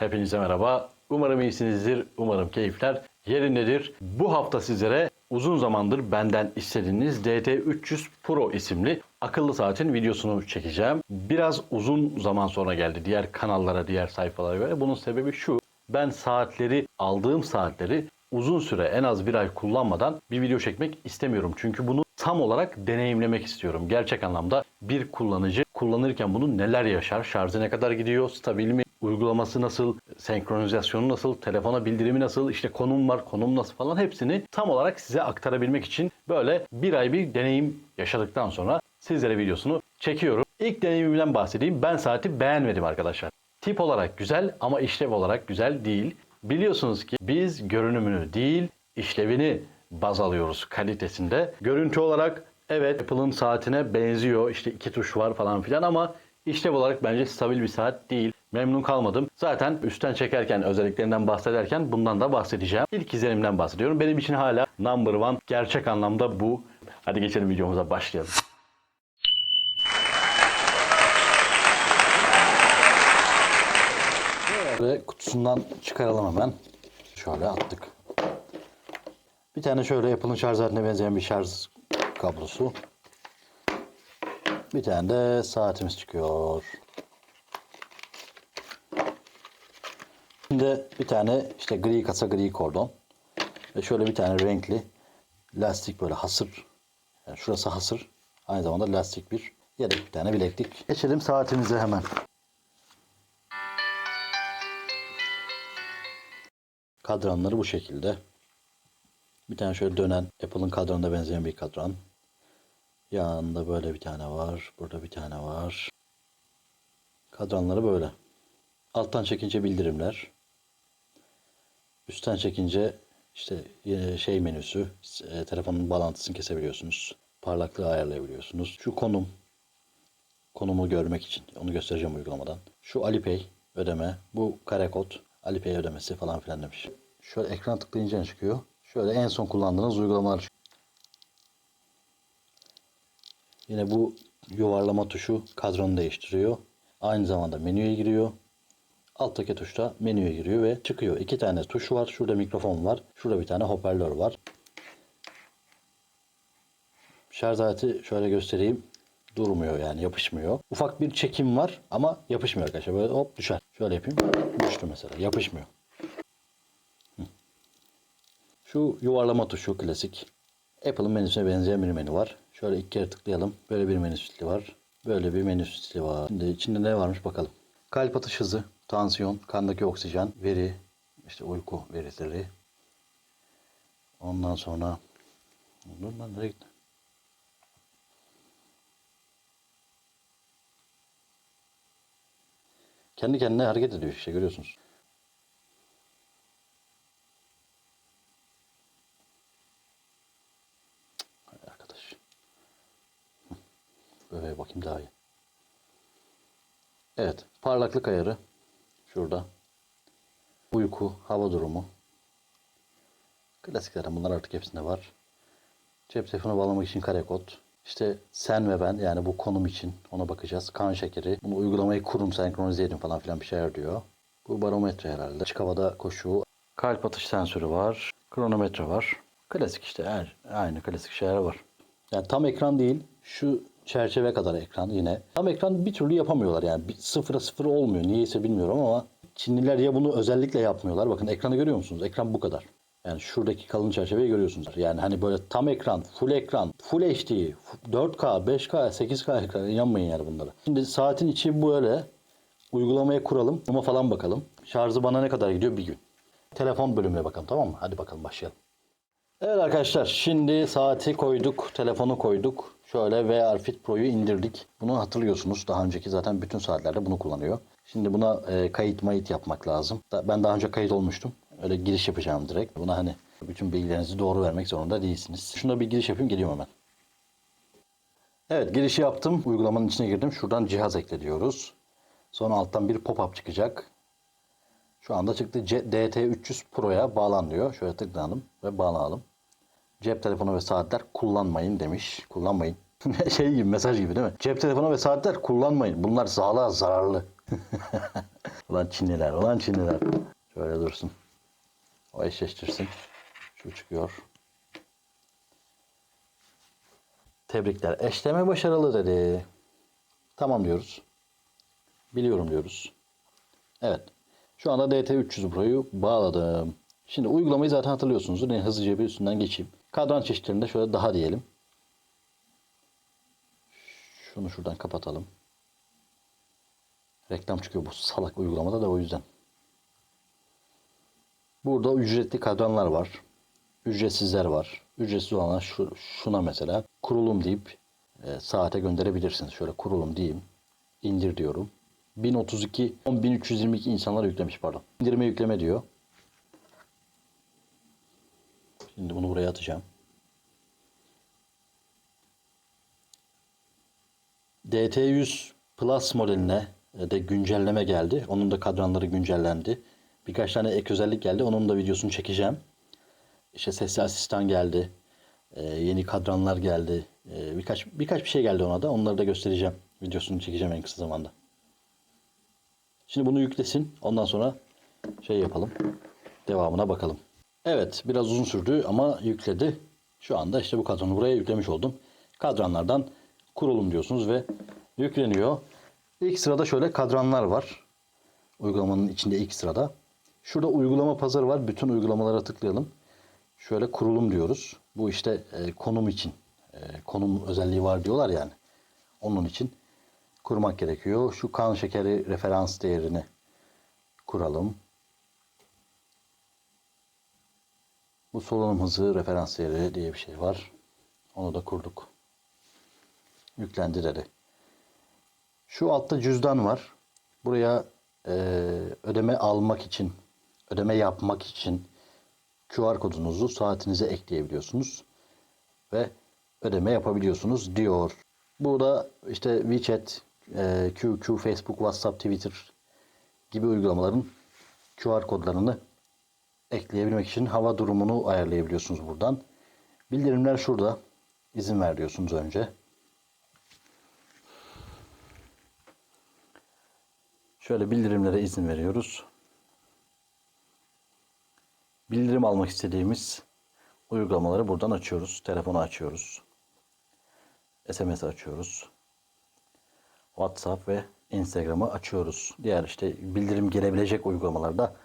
Hepinize merhaba. Umarım iyisinizdir. Umarım keyifler yerindedir. Bu hafta sizlere uzun zamandır benden istediğiniz DT300 Pro isimli akıllı saatin videosunu çekeceğim. Biraz uzun zaman sonra geldi diğer kanallara, diğer sayfalara göre. Bunun sebebi şu. Ben saatleri, aldığım saatleri uzun süre en az bir ay kullanmadan bir video çekmek istemiyorum. Çünkü bunu tam olarak deneyimlemek istiyorum. Gerçek anlamda bir kullanıcı kullanırken bunu neler yaşar, şarjı ne kadar gidiyor, stabil mi, uygulaması nasıl, senkronizasyonu nasıl, telefona bildirimi nasıl, işte konum var, konum nasıl falan hepsini tam olarak size aktarabilmek için böyle bir ay bir deneyim yaşadıktan sonra sizlere videosunu çekiyorum. İlk deneyimimden bahsedeyim. Ben saati beğenmedim arkadaşlar. Tip olarak güzel ama işlev olarak güzel değil. Biliyorsunuz ki biz görünümünü değil, işlevini baz alıyoruz kalitesinde. Görüntü olarak evet Apple'ın saatine benziyor. İşte iki tuş var falan filan ama işlev olarak bence stabil bir saat değil. Memnun kalmadım. Zaten üstten çekerken özelliklerinden bahsederken bundan da bahsedeceğim. İlk izlenimden bahsediyorum. Benim için hala number one gerçek anlamda bu. Hadi geçelim videomuza başlayalım. Ve kutusundan çıkaralım hemen. Şöyle attık. Bir tane şöyle yapılın şarj aletine benzeyen bir şarj kablosu. Bir tane de saatimiz çıkıyor. Şimdi bir tane işte gri kasa gri kordon. Ve şöyle bir tane renkli lastik böyle hasır. Yani şurası hasır. Aynı zamanda lastik bir yedek bir tane bileklik. Geçelim saatimize hemen. Kadranları bu şekilde. Bir tane şöyle dönen Apple'ın kadranına benzeyen bir kadran. Yanında böyle bir tane var. Burada bir tane var. Kadranları böyle. Alttan çekince bildirimler. Üstten çekince işte e, şey menüsü, e, telefonun bağlantısını kesebiliyorsunuz. Parlaklığı ayarlayabiliyorsunuz. Şu konum, konumu görmek için onu göstereceğim uygulamadan. Şu Alipay ödeme, bu kare kod, Alipay ödemesi falan filan demiş. Şöyle ekran tıklayınca çıkıyor? Şöyle en son kullandığınız uygulamalar. Yine bu yuvarlama tuşu kadronu değiştiriyor. Aynı zamanda menüye giriyor. Alttaki tuşta menüye giriyor ve çıkıyor. İki tane tuş var. Şurada mikrofon var. Şurada bir tane hoparlör var. Şarj aleti şöyle göstereyim. Durmuyor yani yapışmıyor. Ufak bir çekim var ama yapışmıyor arkadaşlar. Böyle hop düşer. Şöyle yapayım. Düştü mesela. Yapışmıyor. Şu yuvarlama tuşu klasik. Apple'ın menüsüne benzeyen bir menü var. Şöyle iki kere tıklayalım. Böyle bir menü stili var. Böyle bir menü stili var. Şimdi içinde ne varmış bakalım. Kalp atış hızı, tansiyon, kandaki oksijen, veri, işte uyku verileri. Ondan sonra Dur lan nereye gitti? Kendi kendine hareket ediyor işte görüyorsunuz. Arkadaş. Böyle bakayım daha iyi. Evet, parlaklık ayarı şurada. Uyku, hava durumu. Klasiklerden bunlar artık hepsinde var. Cep telefonu bağlamak için kare kod. İşte sen ve ben yani bu konum için ona bakacağız. Kan şekeri. Bunu uygulamayı kurun, senkronize edin falan filan bir şeyler diyor. Bu barometre herhalde. Açık havada koşu. Kalp atış sensörü var. Kronometre var. Klasik işte her, aynı klasik şeyler var. Yani tam ekran değil. Şu çerçeve kadar ekran yine. Tam ekran bir türlü yapamıyorlar yani. Bir, sıfıra sıfır olmuyor. Niyeyse bilmiyorum ama Çinliler ya bunu özellikle yapmıyorlar. Bakın ekranı görüyor musunuz? Ekran bu kadar. Yani şuradaki kalın çerçeveyi görüyorsunuz. Yani hani böyle tam ekran, full ekran, full HD, 4K, 5K, 8K ekran inanmayın yani bunlara. Şimdi saatin içi böyle. Uygulamaya kuralım. Ama falan bakalım. Şarjı bana ne kadar gidiyor? Bir gün. Telefon bölümüne bakalım tamam mı? Hadi bakalım başlayalım. Evet arkadaşlar şimdi saati koyduk, telefonu koyduk. Şöyle VR Fit Pro'yu indirdik. Bunu hatırlıyorsunuz. Daha önceki zaten bütün saatlerde bunu kullanıyor. Şimdi buna e, kayıt mayıt yapmak lazım. Ben daha önce kayıt olmuştum. Öyle giriş yapacağım direkt. Buna hani bütün bilgilerinizi doğru vermek zorunda değilsiniz. Şuna bir giriş yapayım geliyorum hemen. Evet girişi yaptım. Uygulamanın içine girdim. Şuradan cihaz ekle diyoruz. Sonra alttan bir pop-up çıkacak. Şu anda çıktı. C- DT300 Pro'ya bağlan diyor. Şöyle tıklayalım ve bağlanalım. Cep telefonu ve saatler kullanmayın demiş. Kullanmayın. şey gibi mesaj gibi değil mi? Cep telefonu ve saatler kullanmayın. Bunlar sağlığa zararlı. ulan Çinliler, ulan Çinliler. Şöyle dursun. O eşleştirsin. Şu çıkıyor. Tebrikler. Eşleme başarılı dedi. Tamam diyoruz. Biliyorum diyoruz. Evet. Şu anda DT300 Pro'yu bağladım. Şimdi uygulamayı zaten hatırlıyorsunuzdur. Yani hızlıca bir üstünden geçeyim. Kadran çeşitlerinde şöyle daha diyelim. Şunu şuradan kapatalım. Reklam çıkıyor bu salak uygulamada da o yüzden. Burada ücretli kadranlar var. Ücretsizler var. Ücretsiz olanlar şu, şuna mesela kurulum deyip e, saate gönderebilirsiniz. Şöyle kurulum diyeyim. İndir diyorum. 1032 10322 insanlar yüklemiş pardon. İndirme yükleme diyor. Şimdi bunu buraya atacağım. DT100 Plus modeline de güncelleme geldi. Onun da kadranları güncellendi. Birkaç tane ek özellik geldi. Onun da videosunu çekeceğim. İşte sesli asistan geldi. Ee, yeni kadranlar geldi. Ee, birkaç birkaç bir şey geldi ona da. Onları da göstereceğim. Videosunu çekeceğim en kısa zamanda. Şimdi bunu yüklesin. Ondan sonra şey yapalım. Devamına bakalım. Evet biraz uzun sürdü ama yükledi. Şu anda işte bu kadranı buraya yüklemiş oldum. Kadranlardan kurulum diyorsunuz ve yükleniyor. İlk sırada şöyle kadranlar var. Uygulamanın içinde ilk sırada. Şurada uygulama pazarı var. Bütün uygulamalara tıklayalım. Şöyle kurulum diyoruz. Bu işte e, konum için. E, konum özelliği var diyorlar yani. Onun için kurmak gerekiyor. Şu kan şekeri referans değerini kuralım. Bu solunum hızı referans değeri diye bir şey var. Onu da kurduk. Yüklendi. Şu altta cüzdan var. Buraya e, ödeme almak için, ödeme yapmak için QR kodunuzu saatinize ekleyebiliyorsunuz. Ve ödeme yapabiliyorsunuz diyor. Burada işte WeChat, e, QQ, Facebook, WhatsApp, Twitter gibi uygulamaların QR kodlarını ekleyebilmek için hava durumunu ayarlayabiliyorsunuz buradan. Bildirimler şurada. İzin ver diyorsunuz önce. Şöyle bildirimlere izin veriyoruz. Bildirim almak istediğimiz uygulamaları buradan açıyoruz. Telefonu açıyoruz. SMS açıyoruz. WhatsApp ve Instagram'ı açıyoruz. Diğer işte bildirim gelebilecek uygulamalarda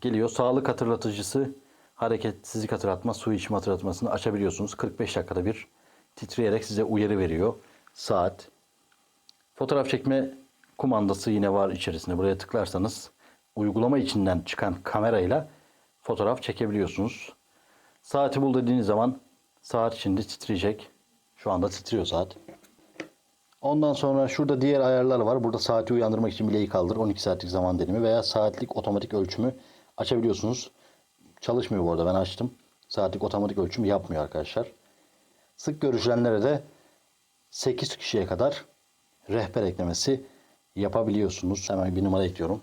geliyor. Sağlık hatırlatıcısı, hareketsizlik hatırlatma, su içme hatırlatmasını açabiliyorsunuz. 45 dakikada bir titreyerek size uyarı veriyor. Saat. Fotoğraf çekme kumandası yine var içerisinde. Buraya tıklarsanız uygulama içinden çıkan kamerayla fotoğraf çekebiliyorsunuz. Saati bul dediğiniz zaman saat şimdi titreyecek. Şu anda titriyor saat. Ondan sonra şurada diğer ayarlar var. Burada saati uyandırmak için bileği kaldır. 12 saatlik zaman dilimi veya saatlik otomatik ölçümü açabiliyorsunuz. Çalışmıyor bu arada ben açtım. Saatlik otomatik ölçüm yapmıyor arkadaşlar. Sık görüşülenlere de 8 kişiye kadar rehber eklemesi yapabiliyorsunuz. Hemen bir numara ekliyorum.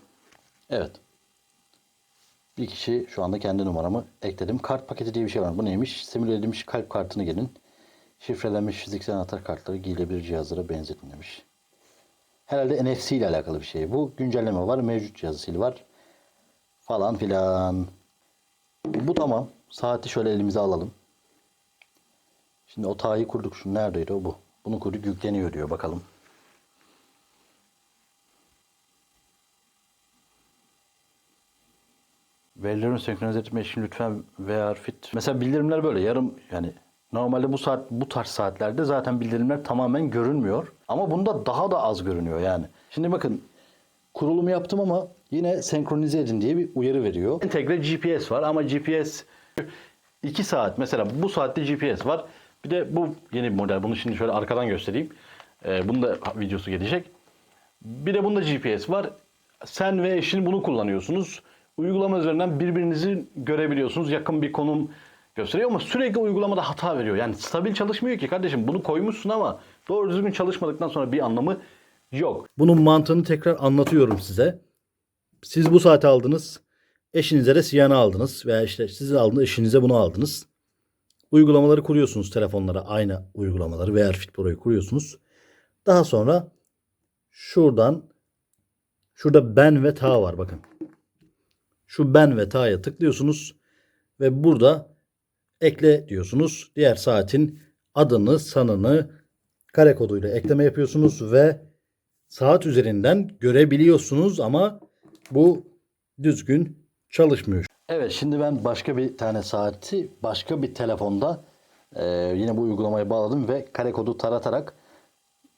Evet. Bir kişi şu anda kendi numaramı ekledim. Kart paketi diye bir şey var. Bu neymiş? Simüle edilmiş kalp kartını gelin. Şifrelenmiş fiziksel anahtar kartları giyilebilir cihazlara benzetin demiş. Herhalde NFC ile alakalı bir şey. Bu güncelleme var. Mevcut cihazı sil var. Falan filan. Bu tamam. Saati şöyle elimize alalım. Şimdi o tağı kurduk. Şu neredeydi o bu. Bunu kurduk yükleniyor diyor. Bakalım. Verilerin senkronize etme için lütfen VR fit. Mesela bildirimler böyle yarım yani normalde bu saat bu tarz saatlerde zaten bildirimler tamamen görünmüyor. Ama bunda daha da az görünüyor yani. Şimdi bakın kurulumu yaptım ama yine senkronize edin diye bir uyarı veriyor. Entegre GPS var ama GPS 2 saat mesela bu saatte GPS var. Bir de bu yeni bir model. Bunu şimdi şöyle arkadan göstereyim. Ee, bunun da videosu gelecek. Bir de bunda GPS var. Sen ve eşin bunu kullanıyorsunuz. Uygulama üzerinden birbirinizi görebiliyorsunuz. Yakın bir konum gösteriyor ama sürekli uygulamada hata veriyor. Yani stabil çalışmıyor ki kardeşim. Bunu koymuşsun ama doğru düzgün çalışmadıktan sonra bir anlamı yok. Bunun mantığını tekrar anlatıyorum size. Siz bu saati aldınız. Eşinize de siyahını aldınız. Veya işte siz aldınız eşinize bunu aldınız. Uygulamaları kuruyorsunuz telefonlara. Aynı uygulamaları VR Fit Pro'yu kuruyorsunuz. Daha sonra şuradan Şurada ben ve ta var bakın. Şu ben ve ta'ya tıklıyorsunuz ve burada ekle diyorsunuz. Diğer saatin adını, sanını kare koduyla ekleme yapıyorsunuz ve saat üzerinden görebiliyorsunuz ama bu düzgün çalışmıyor. Evet şimdi ben başka bir tane saati başka bir telefonda e, yine bu uygulamayı bağladım ve kare kodu taratarak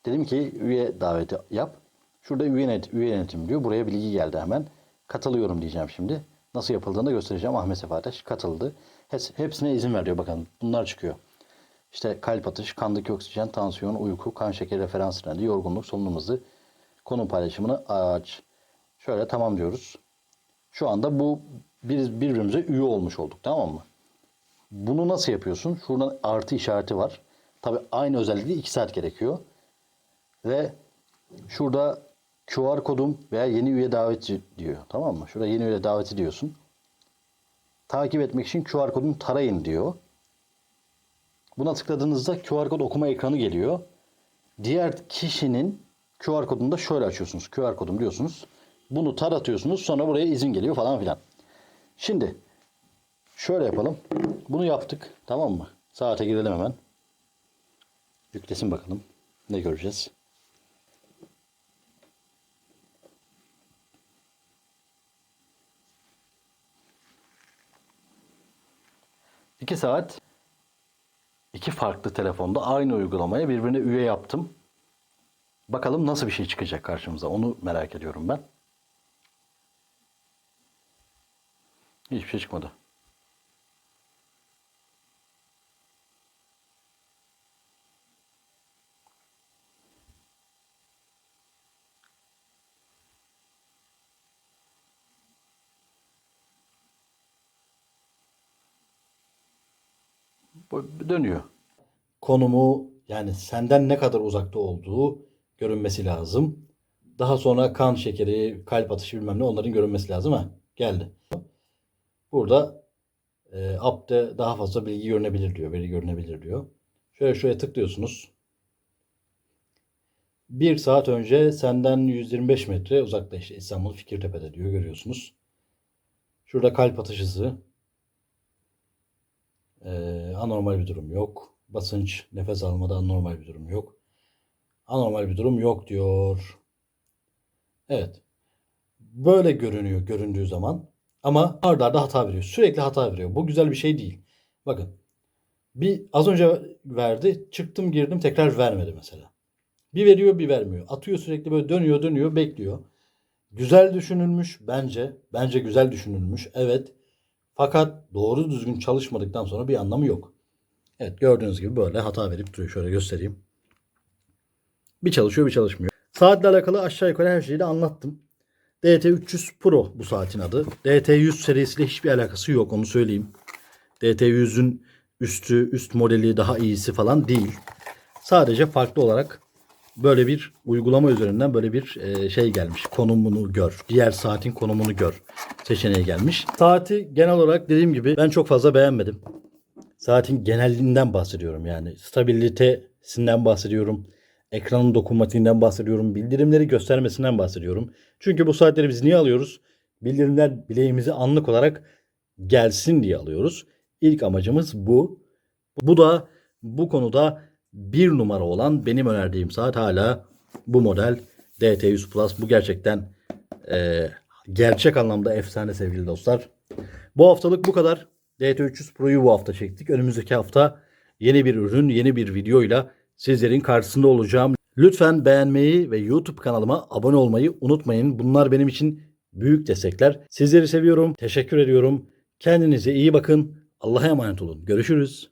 dedim ki üye daveti yap. Şurada üye, yönet, üye yönetim diyor. Buraya bilgi geldi hemen. Katılıyorum diyeceğim şimdi. Nasıl yapıldığını da göstereceğim. Ahmet Sefa Ateş katıldı. Hepsine izin veriyor bakın. Bunlar çıkıyor. İşte kalp atış, kandaki oksijen, tansiyon, uyku, kan şekeri referans trendi, yorgunluk, solunum hızı, konu paylaşımını aç. Şöyle tamam diyoruz. Şu anda bu bir, birbirimize üye olmuş olduk tamam mı? Bunu nasıl yapıyorsun? Şuradan artı işareti var. Tabi aynı özellikle 2 saat gerekiyor. Ve şurada QR kodum veya yeni üye daveti diyor. Tamam mı? Şurada yeni üye daveti diyorsun. Takip etmek için QR kodunu tarayın diyor. Buna tıkladığınızda QR kod okuma ekranı geliyor. Diğer kişinin QR kodunu da şöyle açıyorsunuz. QR kodum diyorsunuz. Bunu taratıyorsunuz. Sonra buraya izin geliyor falan filan. Şimdi şöyle yapalım. Bunu yaptık. Tamam mı? Saate girelim hemen. Yüklesin bakalım. Ne göreceğiz? İki saat iki farklı telefonda aynı uygulamaya birbirine üye yaptım. Bakalım nasıl bir şey çıkacak karşımıza. Onu merak ediyorum ben. Hiçbir şey çıkmadı. Dönüyor. Konumu yani senden ne kadar uzakta olduğu görünmesi lazım. Daha sonra kan şekeri, kalp atışı bilmem ne onların görünmesi lazım ha. Geldi. Burada e, app'te daha fazla bilgi görünebilir diyor, veri görünebilir diyor. Şöyle şuraya tıklıyorsunuz. Bir saat önce senden 125 metre uzakta işte İstanbul Fikirtepe'de diyor görüyorsunuz. Şurada kalp atış hızı. Ee, anormal bir durum yok. Basınç, nefes almada anormal bir durum yok. Anormal bir durum yok diyor. Evet. Böyle görünüyor göründüğü zaman. Ama arda arda hata veriyor. Sürekli hata veriyor. Bu güzel bir şey değil. Bakın. Bir az önce verdi. Çıktım girdim tekrar vermedi mesela. Bir veriyor bir vermiyor. Atıyor sürekli böyle dönüyor dönüyor bekliyor. Güzel düşünülmüş bence. Bence güzel düşünülmüş. Evet. Fakat doğru düzgün çalışmadıktan sonra bir anlamı yok. Evet gördüğünüz gibi böyle hata verip duruyor. Şöyle göstereyim. Bir çalışıyor bir çalışmıyor. Saatle alakalı aşağı yukarı her şeyi de anlattım. DT300 Pro bu saatin adı. DT100 serisiyle hiçbir alakası yok onu söyleyeyim. DT100'ün üstü, üst modeli daha iyisi falan değil. Sadece farklı olarak böyle bir uygulama üzerinden böyle bir e, şey gelmiş. Konumunu gör. Diğer saatin konumunu gör seçeneği gelmiş. Saati genel olarak dediğim gibi ben çok fazla beğenmedim. Saatin genelliğinden bahsediyorum yani. Stabilitesinden bahsediyorum. Ekranın dokunmatiğinden bahsediyorum. Bildirimleri göstermesinden bahsediyorum. Çünkü bu saatleri biz niye alıyoruz? Bildirimler bileğimize anlık olarak gelsin diye alıyoruz. İlk amacımız bu. Bu da bu konuda bir numara olan benim önerdiğim saat hala bu model DT100 Plus. Bu gerçekten e, gerçek anlamda efsane sevgili dostlar. Bu haftalık bu kadar. DT300 Pro'yu bu hafta çektik. Önümüzdeki hafta yeni bir ürün, yeni bir videoyla sizlerin karşısında olacağım. Lütfen beğenmeyi ve YouTube kanalıma abone olmayı unutmayın. Bunlar benim için büyük destekler. Sizleri seviyorum. Teşekkür ediyorum. Kendinize iyi bakın. Allah'a emanet olun. Görüşürüz.